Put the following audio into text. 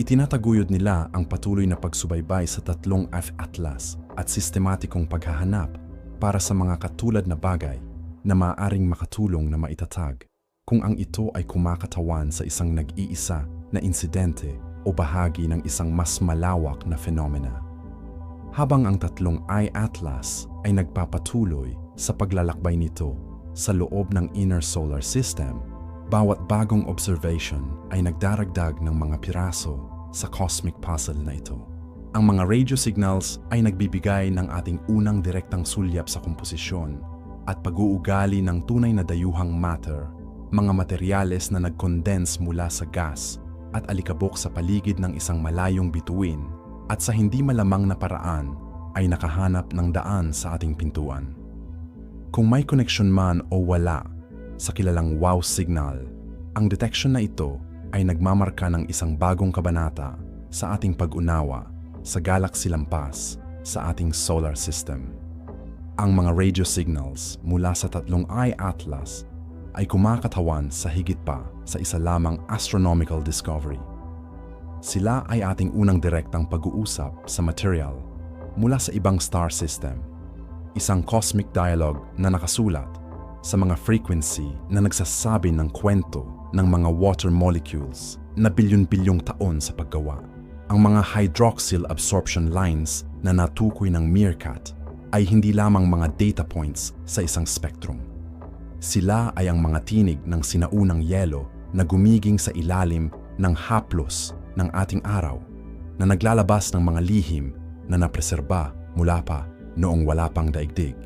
Itinataguyod nila ang patuloy na pagsubaybay sa tatlong F-atlas at sistematikong paghahanap para sa mga katulad na bagay na maaaring makatulong na maitatag kung ang ito ay kumakatawan sa isang nag-iisa na insidente o bahagi ng isang mas malawak na fenomena. Habang ang tatlong I-atlas ay nagpapatuloy sa paglalakbay nito sa loob ng inner solar system, bawat bagong observation ay nagdaragdag ng mga piraso sa cosmic puzzle na ito. Ang mga radio signals ay nagbibigay ng ating unang direktang sulyap sa komposisyon at pag-uugali ng tunay na dayuhang matter, mga materyales na nag-condense mula sa gas at alikabok sa paligid ng isang malayong bituin at sa hindi malamang na paraan ay nakahanap ng daan sa ating pintuan. Kung may connection man o wala sa kilalang wow signal, ang detection na ito ay nagmamarka ng isang bagong kabanata sa ating pag-unawa sa galaxy lampas sa ating solar system. Ang mga radio signals mula sa tatlong I-atlas ay kumakatawan sa higit pa sa isa lamang astronomical discovery. Sila ay ating unang direktang pag-uusap sa material mula sa ibang star system. Isang cosmic dialogue na nakasulat sa mga frequency na nagsasabi ng kwento ng mga water molecules na bilyon-bilyong taon sa paggawa. Ang mga hydroxyl absorption lines na natukoy ng Meerkat ay hindi lamang mga data points sa isang spectrum. Sila ay ang mga tinig ng sinaunang yelo na gumiging sa ilalim ng haplos ng ating araw na naglalabas ng mga lihim na napreserba mula pa noong wala pang daigdig.